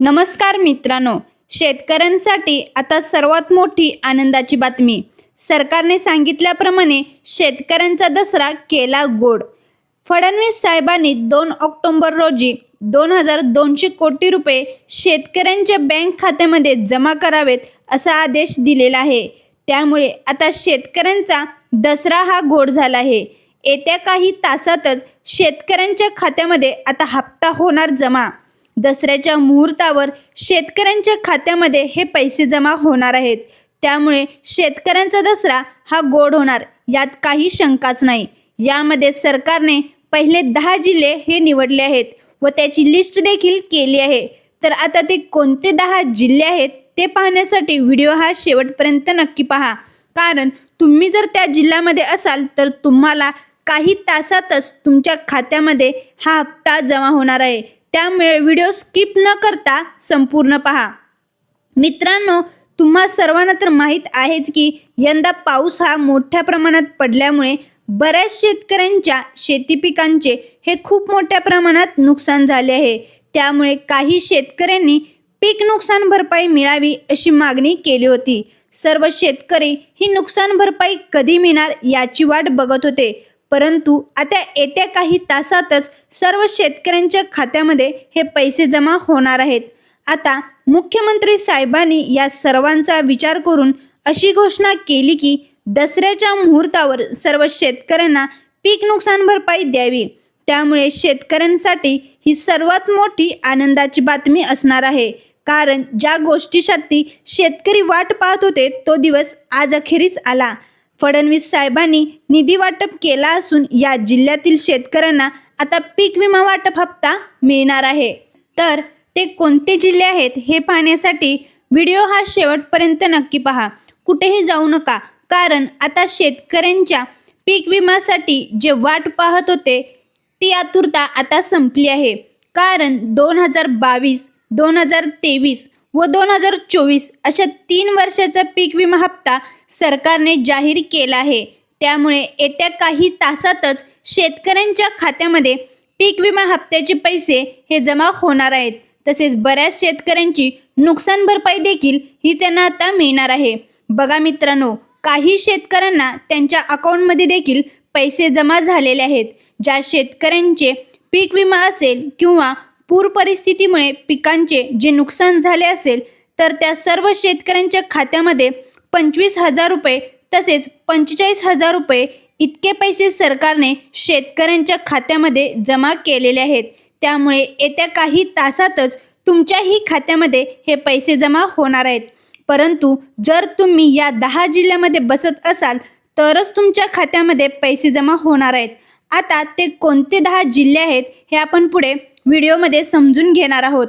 नमस्कार मित्रांनो शेतकऱ्यांसाठी आता सर्वात मोठी आनंदाची बातमी. सरकारने सांगितल्याप्रमाणे शेतकऱ्यांचा दसरा केला गोड. फडणवीस साहेबांनी दोन ऑक्टोंबर रोजी दोन हजार दोनशे कोटी रुपये शेतकऱ्यांच्या बँक खात्यामध्ये जमा करावेत असा आदेश दिलेला आहे. त्यामुळे आता शेतकऱ्यांचा दसरा हा गोड झाला आहे. येत्या काही तासातच शेतकऱ्यांच्या खात्यामध्ये आता हप्ता होणार जमा. दसऱ्याच्या मुहूर्तावर शेतकऱ्यांच्या खात्यामध्ये हे पैसे जमा होणार आहेत. त्यामुळे शेतकऱ्यांचा दसरा हा गोड होणार यात काही शंकाच नाही. यामध्ये सरकारने पहिले दहा जिल्हे हे निवडले आहेत व त्याची लिस्ट देखील केली आहे. तर आता ते कोणते दहा जिल्हे आहेत ते पाहण्यासाठी व्हिडिओ हा शेवटपर्यंत नक्की पहा. कारण तुम्ही जर त्या जिल्ह्यामध्ये असाल तर तुम्हाला काही तासातच तुमच्या खात्यामध्ये हा हप्ता जमा होणार आहे. त्यामुळे व्हिडिओ स्किप न करता संपूर्ण पहा. मित्रांनो तुम्हा सर्वांना तर माहीत आहेच की यंदा पाऊस हा मोठ्या प्रमाणात पडल्यामुळे बऱ्याच शेतकऱ्यांच्या शेती पिकांचे हे खूप मोठ्या प्रमाणात नुकसान झाले आहे. त्यामुळे काही शेतकऱ्यांनी पीक नुकसान भरपाई मिळावी अशी मागणी केली होती. सर्व शेतकरी ही नुकसान भरपाई कधी मिळणार याची वाट बघत होते. परंतु आता येत्या काही तासातच सर्व शेतकऱ्यांच्या खात्यामध्ये हे पैसे जमा होणार आहेत. आता मुख्यमंत्री साहेबांनी या सर्वांचा विचार करून अशी घोषणा केली की दसऱ्याच्या मुहूर्तावर सर्व शेतकऱ्यांना पीक नुकसान भरपाई द्यावी. त्यामुळे शेतकऱ्यांसाठी ही सर्वात मोठी आनंदाची बातमी असणार आहे. कारण ज्या गोष्टीसाठी शेतकरी वाट पाहत होते तो दिवस आज अखेरीस आला. फडणवीस साहेबांनी निधी वाटप केला असून या जिल्ह्यातील शेतकऱ्यांना आता पीक विमा वाटप हप्ता मिळणार आहे. तर ते कोणते जिल्हे आहेत हे पाहण्यासाठी व्हिडिओ हा शेवटपर्यंत नक्की पहा. कुठेही जाऊ नका कारण आता शेतकऱ्यांच्या पीक विम्यासाठी जे वाट पाहत होते ती आतुरता आता संपली आहे. कारण दोन हजार बावीस दोन हजार तेवीस व दोन हजार चोवीस अशा तीन वर्षाचा पीक विमा हप्ता सरकारने जाहीर केला आहे. त्यामुळे येत्या काही तासातच शेतकऱ्यांच्या खात्यामध्ये पीक विमा हप्त्याचे पैसे हे जमा होणार आहेत. तसेच बऱ्याच शेतकऱ्यांची नुकसान भरपाई देखील ही त्यांना आता मिळणार आहे. बघा मित्रांनो काही शेतकऱ्यांना त्यांच्या अकाउंटमध्ये देखील पैसे जमा झालेले आहेत. ज्या शेतकऱ्यांचे पीक विमा असेल किंवा पूर परिस्थितीमुळे पिकांचे जे नुकसान झाले असेल तर त्या सर्व शेतकऱ्यांच्या खात्यामध्ये पंचवीस हजार रुपये तसेच पंचेचाळीस हजार रुपये इतके पैसे सरकारने शेतकऱ्यांच्या खात्यामध्ये जमा केलेले आहेत. त्यामुळे येत्या काही तासातच तुमच्याही खात्यामध्ये हे पैसे जमा होणार आहेत. परंतु जर तुम्ही या दहा जिल्ह्यामध्ये बसत असाल तरच तुमच्या खात्यामध्ये पैसे जमा होणार आहेत. आता ते कोणते दहा जिल्हे आहेत हे आपण पुढे व्हिडिओमध्ये समजून घेणार आहोत.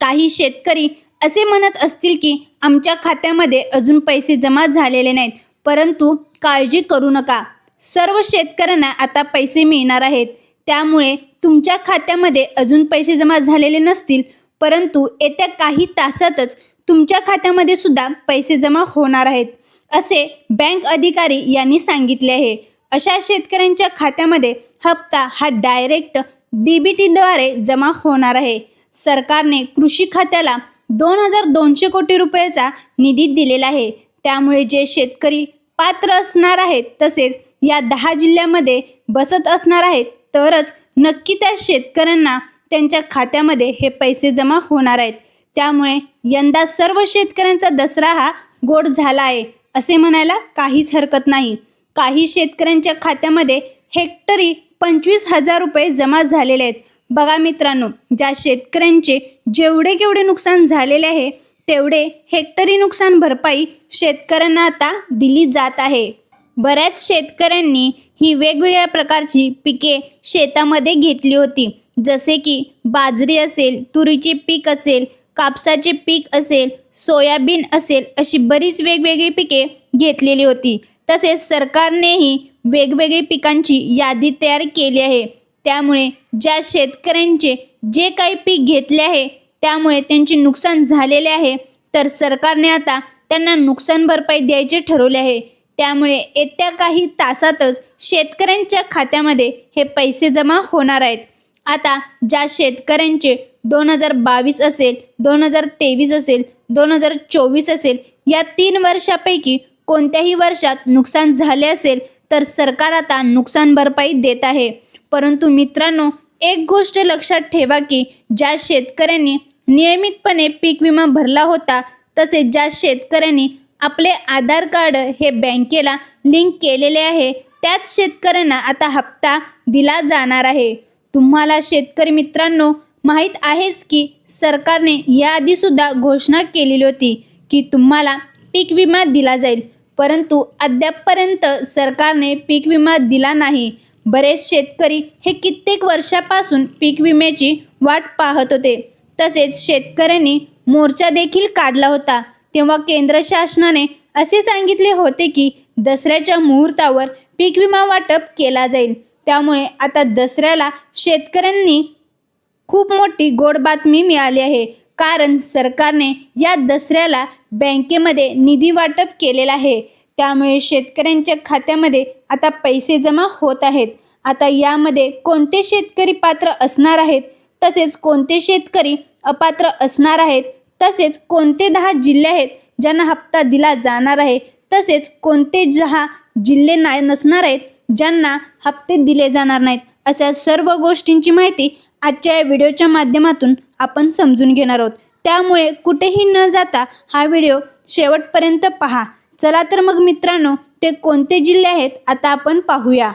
काही शेतकरी असे म्हणत असतील की आमच्या खात्यामध्ये अजून पैसे जमा झालेले नाहीत. परंतु काळजी करू नका. सर्व शेतकऱ्यांना आता पैसे मिळणार आहेत. त्यामुळे तुमच्या खात्यामध्ये अजून पैसे जमा झालेले नसतील. परंतु येत्या काही तासातच तुमच्या खात्यामध्ये सुद्धा पैसे जमा होणार आहेत असे बँक अधिकारी यांनी सांगितले आहे. अशा शेतकऱ्यांच्या खात्यामध्ये हप्ता हा डायरेक्ट डी बी टीद्वारे जमा होणार आहे. सरकारने कृषी खात्याला दोन हजार दोनशे कोटी रुपयाचा निधी दिलेला आहे. त्यामुळे जे शेतकरी पात्र असणार आहेत तसेच या दहा जिल्ह्यामध्ये बसत असणार आहेत तरच नक्की त्या शेतकऱ्यांना त्यांच्या खात्यामध्ये हे पैसे जमा होणार आहेत. त्यामुळे यंदा सर्व शेतकऱ्यांचा दसरा हा गोड झाला आहे असे म्हणायला काहीच हरकत नाही. काही शेतकऱ्यांच्या खात्यामध्ये हेक्टरी पंचवीस हजार रुपये जमा झालेले आहेत. बघा मित्रांनो ज्या शेतकऱ्यांचे जेवढे केवढे नुकसान झालेले आहे तेवढे हेक्टरी नुकसान भरपाई शेतकऱ्यांना आता दिली जात आहे. बऱ्याच शेतकऱ्यांनी ही वेगवेगळ्या प्रकारची पिके शेतामध्ये घेतली होती. जसे की बाजरी असेल तुरीचे पीक असेल कापसाचे पीक असेल सोयाबीन असेल अशी बरीच वेगवेगळी पिके घेतलेली होती. तसेच सरकारनेही वेगवेगळी पिकांची यादी तयार केली आहे. त्यामुळे ज्या शेतकऱ्यांचे जे काही पीक घेतले आहे त्यामुळे त्यांचे नुकसान झालेले आहे. तर सरकारने आता त्यांना नुकसान भरपाई द्यायचे ठरवले आहे. त्यामुळे येत्या काही तासातच शेतकऱ्यांच्या खात्यामध्ये हे पैसे जमा होणार आहेत. आता ज्या शेतकऱ्यांचे दोन हजार बावीस असेल दोन हजार तेवीस असेल दोन हजार चोवीस असेल या तीन वर्षापैकी कोणत्याही वर्षात नुकसान झाले असेल तर सरकार आता नुकसान भरपाई देत आहे. परंतु मित्रांनो एक गोष्ट लक्षात ठेवा की ज्या शेतकऱ्यांनी नियमितपणे पीक विमा भरला होता तसेच ज्या शेतकऱ्यांनी आपले आधार कार्ड हे बँकेला लिंक केलेले आहे त्याच शेतकऱ्यांना आता हप्ता दिला जाणार आहे. तुम्हाला शेतकरी मित्रांनो माहीत आहेच की सरकारने याआधीसुद्धा घोषणा केलेली होती की तुम्हाला पीक विमा दिला जाईल परंतु अद्यापपर्यंत सरकारने पीक विमा दिला नाही. बरेच शेतकरी हे कित्येक वर्षापासून पीक विम्याची वाट पाहत होते. तसेच शेतकऱ्यांनी मोर्चा देखील काढला होता. तेव्हा केंद्र शासनाने असे सांगितले होते की दसऱ्याच्या मुहूर्तावर पीक विमा वाटप केला जाईल. त्यामुळे आता दसऱ्याला शेतकऱ्यांनी खूप मोठी गोड बातमी मिळाली आहे. कारण सरकारने या दसऱ्याला बँकेमध्ये निधी वाटप केलेला आहे. त्यामुळे शेतकऱ्यांच्या खात्यामध्ये आता पैसे जमा होत आहेत. आता यामध्ये कोणते शेतकरी पात्र असणार आहेत तसेच कोणते शेतकरी अपात्र असणार आहेत तसेच कोणते दहा जिल्हे आहेत ज्यांना हप्ता दिला जाणार आहे तसेच कोणते दहा जिल्हे ना नसणार आहेत ज्यांना हप्ते दिले जाणार नाहीत अशा सर्व गोष्टींची माहिती आजच्या या व्हिडिओच्या माध्यमातून आपण समजून घेणार आहोत. त्यामुळे कुठेही न जाता हा व्हिडिओ शेवटपर्यंत पहा. चला तर मग मित्रांनो ते कोणते जिल्हे आहेत आता आपण पाहूया.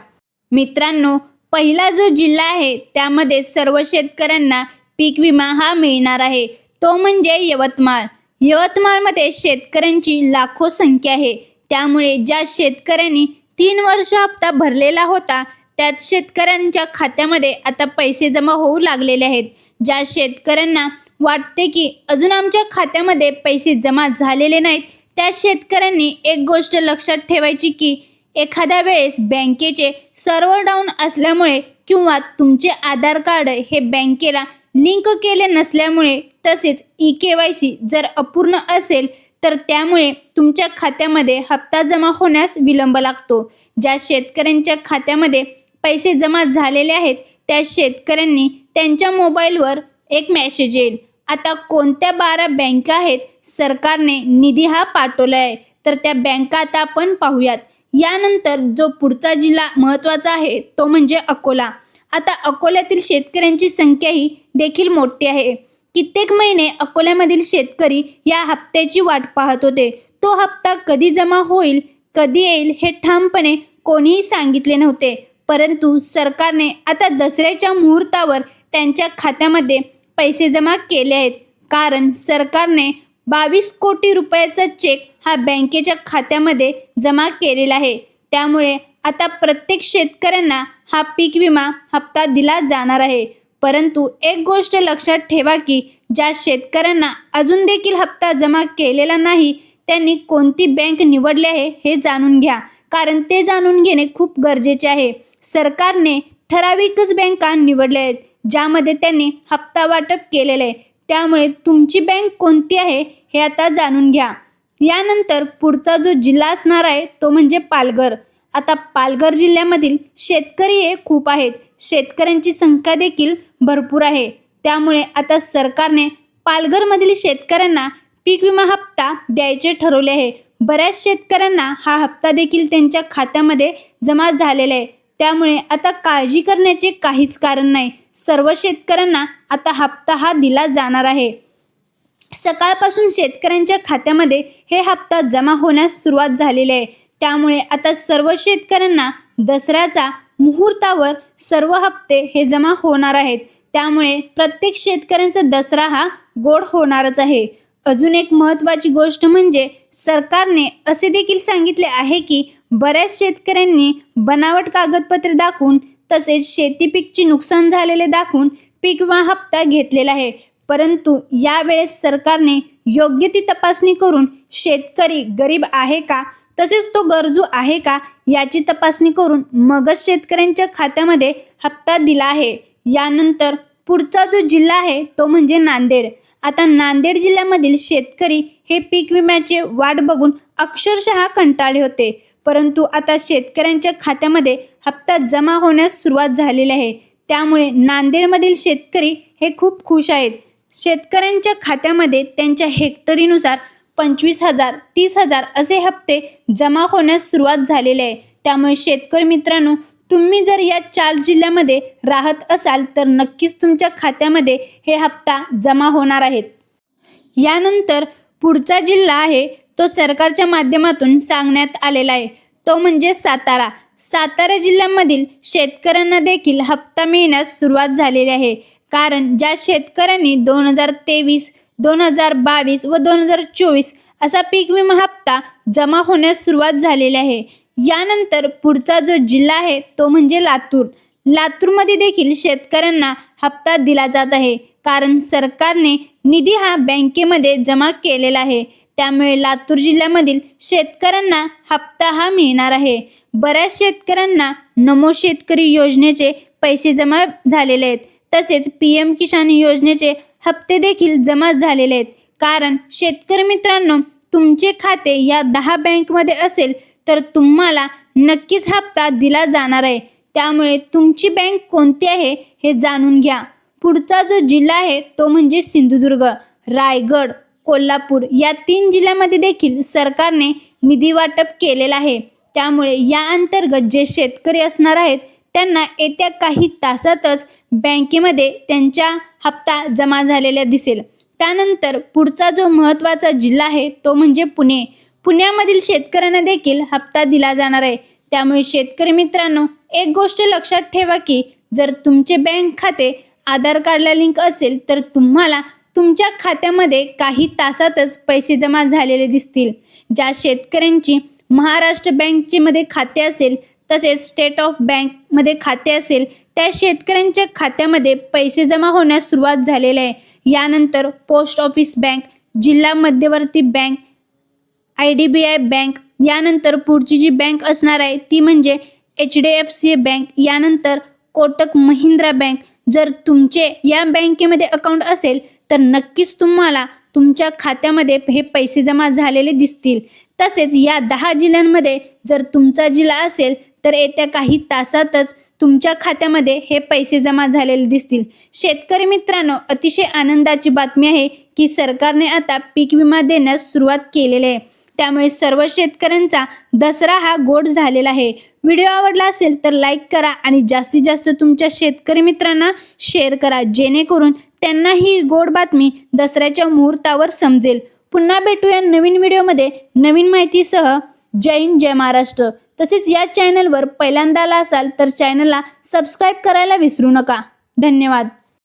मित्रांनो पहिला जो जिल्हा आहे त्यामध्ये सर्व शेतकऱ्यांना पीक विमा हा मिळणार आहे. तो म्हणजे यवतमाळ. यवतमाळमध्ये शेतकऱ्यांची लाखो संख्या आहे. त्यामुळे ज्या शेतकऱ्यांनी तीन वर्ष हप्ता भरलेला होता त्यात शेतकऱ्यांच्या खात्यामध्ये आता पैसे जमा होऊ लागलेले आहेत. ज्या शेतकऱ्यांना वाटते की अजून आमच्या खात्यामध्ये पैसे जमा झालेले नाहीत त्या शेतकऱ्यांनी एक गोष्ट लक्षात ठेवायची की एखाद्या वेळेस बँकेचे सर्व्हर डाऊन असल्यामुळे किंवा तुमचे आधार कार्ड हे बँकेला लिंक केले नसल्यामुळे तसेच ई के वाय सी जर अपूर्ण असेल तर त्यामुळे तुमच्या खात्यामध्ये हप्ता जमा होण्यास विलंब लागतो. ज्या शेतकऱ्यांच्या खात्यामध्ये पैसे जमा झालेले आहेत त्या शेतकऱ्यांनी त्यांच्या मोबाईलवर एक मॅसेज येईल. आता कोणत्या बारा बँका आहेत सरकारने निधी हा पाठवला आहे. तर त्या बँका आता आपण पाहूयात. यानंतर जो पुढचा जिल्हा महत्त्वाचा आहे तो म्हणजे अकोला. आता अकोल्यातील शेतकऱ्यांची संख्या ही देखील मोठी आहे. कित्येक महिने अकोल्यामधील शेतकरी या हप्त्याची वाट पाहत होते. तो हप्ता कधी जमा होईल कधी येईल हे ठामपणे कोणीही सांगितले नव्हते. परंतु सरकारने आता दसऱ्याच्या मुहूर्तावर त्यांच्या खात्यामध्ये पैसे जमा केले आहेत. कारण सरकारने बावीस कोटी रुपयाचा चेक हा बँकेच्या खात्यामध्ये जमा केलेला आहे. त्यामुळे आता प्रत्येक शेतकऱ्यांना हा पीक विमा हप्ता दिला जाणार आहे. परंतु एक गोष्ट लक्षात ठेवा की ज्या शेतकऱ्यांना अजून देखील हप्ता जमा केलेला नाही त्यांनी कोणती बँक निवडली आहे हे जाणून घ्या. कारण ते जाणून घेणे खूप गरजेचे आहे. सरकारने ठराविकच बँका निवडल्या आहेत ज्यामध्ये त्यांनी हप्ता वाटप केलेलं आहे. त्यामुळे तुमची बँक कोणती आहे हे आता जाणून घ्या. यानंतर पुढचा जो जिल्हा असणार आहे तो म्हणजे पालघर. आता पालघर जिल्ह्यामधील शेतकरी हे खूप आहेत. शेतकऱ्यांची संख्या देखील भरपूर आहे. त्यामुळे आता सरकारने पालघरमधील शेतकऱ्यांना पीक विमा हप्ता द्यायचे ठरवले आहे. बऱ्याच शेतकऱ्यांना हा हप्ता देखील त्यांच्या खात्यामध्ये जमा झालेला आहे. त्यामुळे आता काळजी करण्याचे काहीच कारण नाही. सर्व शेतकऱ्यांना आता हप्ता हा दिला जाणार आहे. सकाळपासून शेतकऱ्यांच्या खात्यामध्ये हे हप्ता जमा होण्यास सुरुवात झालेली आहे. त्यामुळे आता सर्व शेतकऱ्यांना दसऱ्याचा मुहूर्तावर सर्व हप्ते हे जमा होणार आहेत. त्यामुळे प्रत्येक शेतकऱ्यांचा दसरा हा गोड होणारच आहे. अजून एक महत्त्वाची गोष्ट म्हणजे सरकारने असे देखील सांगितले आहे की बऱ्याच शेतकऱ्यांनी बनावट कागदपत्रे दाखवून तसेच शेती पीकचे नुकसान झालेले दाखवून पीक विमा हप्ता घेतलेला आहे. परंतु यावेळेस सरकारने योग्य ती तपासणी करून शेतकरी गरीब आहे का तसेच तो गरजू आहे का याची तपासणी करून मगच शेतकऱ्यांच्या खात्यामध्ये हप्ता दिला आहे. यानंतर पुढचा जो जिल्हा आहे तो म्हणजे नांदेड. आता नांदेड जिल्ह्यामधील शेतकरी हे पीक विम्याचे वाट बघून अक्षरशः कंटाळले होते. परंतु आता शेतकऱ्यांच्या खात्यामध्ये हप्ता जमा होण्यास सुरुवात झालेली आहे. त्यामुळे नांदेडमधील शेतकरी हे खूप खुश आहेत. शेतकऱ्यांच्या खात्यामध्ये त्यांच्या हेक्टरीनुसार पंचवीस हजार तीस हजार असे हप्ते जमा होण्यास सुरुवात झालेली आहे. त्यामुळे शेतकरी मित्रांनो तुम्ही जर या चार जिल्ह्यामध्ये राहत असाल तर नक्कीच तुमच्या खात्यामध्ये हे हप्ता जमा होणार आहेत. यानंतर पुढचा जिल्हा आहे तो सरकारच्या माध्यमातून सांगण्यात आलेला आहे. तो म्हणजे सातारा. सातारा जिल्ह्यामधील शेतकऱ्यांना देखील हप्ता मिळण्यास सुरुवात झालेली आहे. कारण ज्या शेतकऱ्यांनी दोन हजार तेवीस दोन हजार बावीस व दोन हजार चोवीस असा पीक विमा हप्ता जमा होण्यास सुरुवात झालेली आहे. यानंतर पुढचा जो जिल्हा आहे तो म्हणजे लातूर. लातूरमध्ये देखील शेतकऱ्यांना हप्ता दिला जात आहे. कारण सरकारने निधी हा बँकेमध्ये जमा केलेला आहे. त्यामुळे लातूर जिल्ह्यामधील शेतकऱ्यांना हप्ता हा मिळणार आहे. बऱ्याच शेतकऱ्यांना नमो शेतकरी योजनेचे पैसे जमा झालेले आहेत. तसेच पी एम किसान योजनेचे हप्ते देखील जमा झालेले आहेत. कारण शेतकरी मित्रांनो तुमचे खाते या दहा बँकमध्ये असेल तर तुम्हाला नक्कीच हप्ता दिला जाणार आहे. त्यामुळे तुमची बँक कोणती आहे हे जाणून घ्या. पुढचा जो जिल्हा आहे तो म्हणजे सिंधुदुर्ग. रायगड कोल्हापूर या तीन जिल्ह्यामध्ये देखील सरकारने निधी वाटप केलेलं आहे. त्यामुळे या अंतर्गत जे शेतकरी असणार आहेत त्यांना येत्या काही तासातच बँकेमध्ये त्यांच्या हप्ता जमा झालेला दिसेल. त्यानंतर पुढचा जो महत्त्वाचा जिल्हा आहे तो म्हणजे पुणे. पुण्यामधील शेतकऱ्यांना देखील हप्ता दिला जाणार आहे. त्यामुळे शेतकरी मित्रांनो एक गोष्ट लक्षात ठेवा की जर तुमचे बँक खाते आधार कार्डला लिंक असेल तर तुम्हाला तुमच्या खात्यामध्ये काही तासातच पैसे जमा झालेले दिसतील. ज्या शेतकऱ्यांची महाराष्ट्र बँकेमध्ये खाते असेल तसेच स्टेट ऑफ बँकमध्ये खाते असेल त्या शेतकऱ्यांच्या खात्यामध्ये पैसे जमा होण्यास सुरुवात झालेली आहे. यानंतर पोस्ट ऑफिस बँक जिल्हा मध्यवर्ती bank I D B I bank यानंतर पुढची जी बँक असणार आहे ती म्हणजे H D F C bank यानंतर कोटक महिंद्रा बँक जर तुमचे या बँकेमध्ये अकाउंट असेल तर नक्कीच तुम्हाला तुमच्या खात्यामध्ये हे पैसे जमा झालेले दिसतील. तसेच या दहा जिल्ह्यांमध्ये जर तुमचा जिल्हा असेल तर येत्या काही तासातच तुमच्या खात्यामध्ये हे पैसे जमा झालेले दिसतील. शेतकरी मित्रांनो अतिशय आनंदाची बातमी आहे की सरकारने आता पीक विमा देण्यास सुरुवात केलेली आहे. त्यामुळे सर्व शेतकऱ्यांचा दसरा हा गोड झालेला आहे. व्हिडिओ आवडला असेल तर लाईक करा आणि जास्तीत जास्त तुमच्या शेतकरी मित्रांना शेअर करा जेणेकरून त्यांना ही गोड बातमी दसऱ्याच्या मुहूर्तावर समजेल. पुन्हा भेटूया नवीन व्हिडिओमध्ये. नवीन माहितीसह जय हिंद जय महाराष्ट्र. तसेच या चॅनलवर पहिल्यांदा आला असाल तर चॅनलला सबस्क्राईब करायला विसरू नका. धन्यवाद.